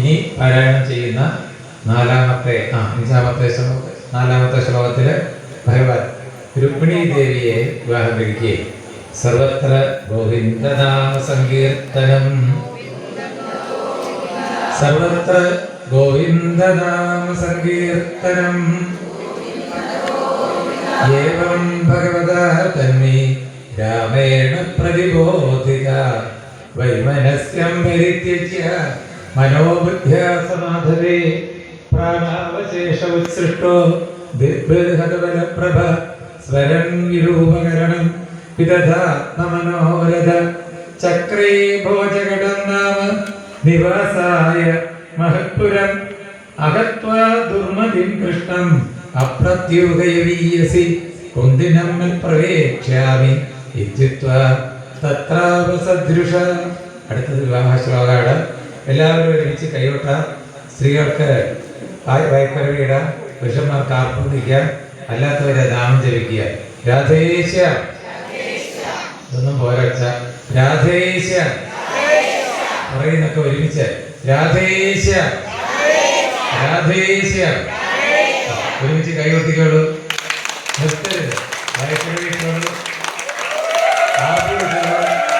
ഇനി പാരായണം ചെയ്യുന്ന നാലാമത്തെ ആ അഞ്ചാമത്തെ ശ്ലോക നാലാമത്തെ ശ്ലോകത്തിൽ ഭഗവാൻ രുക്മിണി ദേവിയെ വിവാഹം കഴിക്കുകയും സർവത്ര ഗോവിന്ദനാമ സങ്കീർത്തനം. സർവത്ര ഗോവിന്ദനാമ സങ്കീർത്തനം. ഏവം ഭഗവത തന്മേ രാമേണ പ്രതിബോധിത. വൈമനസ്യം പരിത്യജ്യ മനോബുദ്ധ്യാ സമാധവേ പ്രാണാവശേഷ ഉത്സൃഷ്ടോ ദിഗ്ബൃഹതബലപ്രഭ സ്വരം വിരൂപകരണം വിദധാത്മനോരഥ ചക്രേ ഭോജകടം നാമ നിവാസായ മഹത്പുരം അകത്വാ ദുർമതിം കൃഷ്ണം അപ്രത്യുഗയവീയസി കുന്തിനം പ്രവേക്ഷ്യാമി ഇത്യുക്ത്വാ തത്രാവസദൃശ. അടുത്തത് വിവാഹ എല്ലാവരും ഒരുമിച്ച് കൈവിട്ട സ്ത്രീകൾക്ക് വയക്കരവിടാം പുരുഷന്മാർക്ക് ആർപ്പിക്കാം അല്ലാത്തവരെ നാമം ജപിക്കുക. രാധേശ ഇതൊന്നും പോരച്ച രാധേശ പറയുന്നൊക്കെ ഒരുമിച്ച്. രാധേശ രാധേശ ഒരുമിച്ച് കൈകൊട്ടിക്കോളൂ. നിർത്തരുത്. വയക്കരവിട്ടോളൂ ആർപ്പ്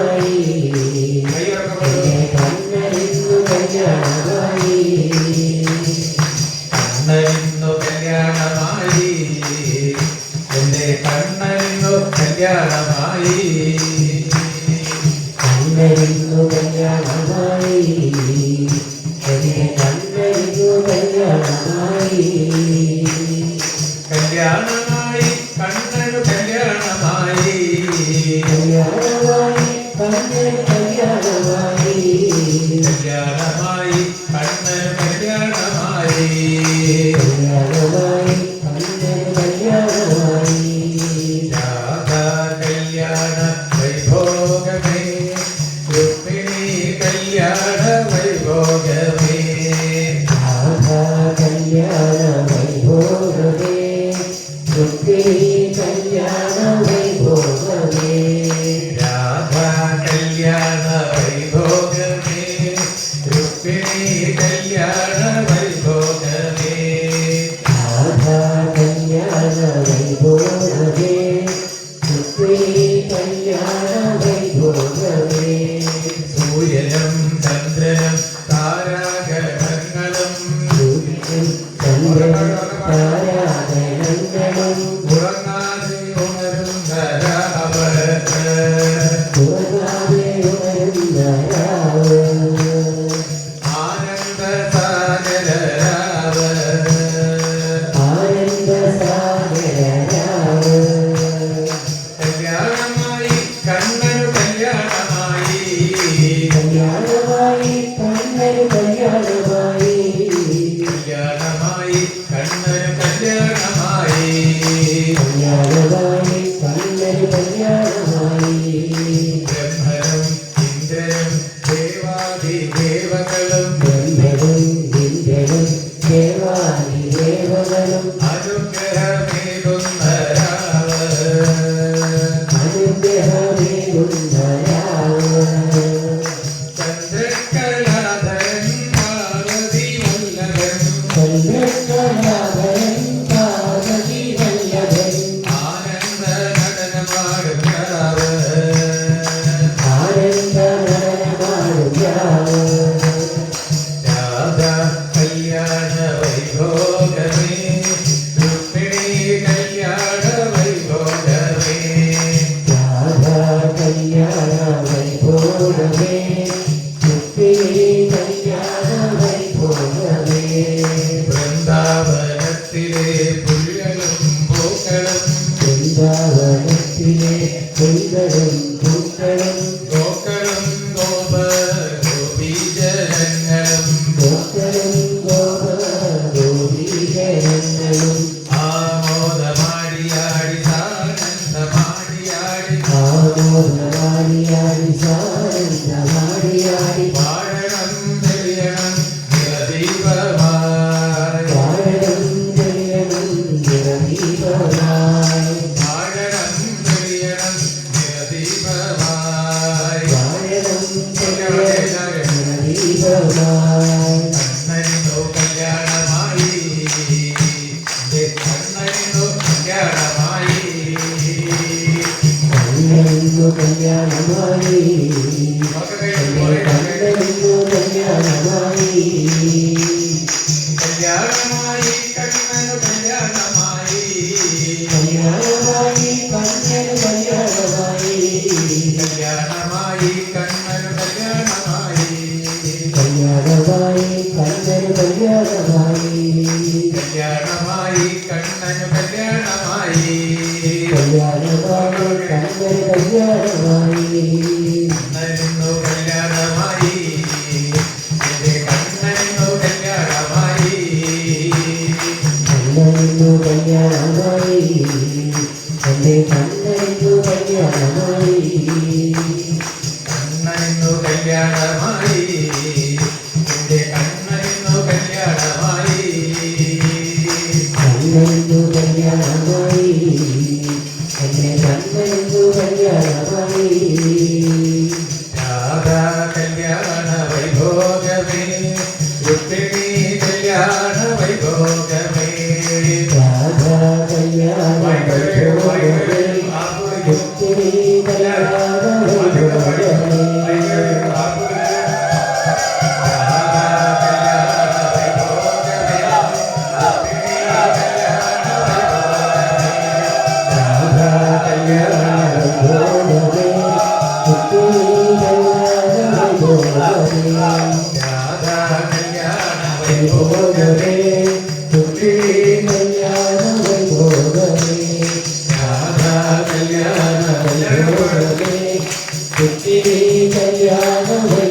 ചന്ദ്രനും താരാഗണങ്ങളും ഉറങ്ങാതെ ഉണരുന്ന ചാവനത്തിലെ കൊയ്തലും കല്യാണമായി Kannan കല്യാണമായി കല്യാണമായി Kannan കല്യാണമായി കല്യാണമായി കണ്ണനു കല്യാണമായി കല്യാണമായി കണ്ണനു കല്യാണമായി കല്യാണമായി കണ്ണനു കല്യാണമായി കല്യാണമായി കണ്ണനു കല്യാണമായി away, and they run take you out of the way.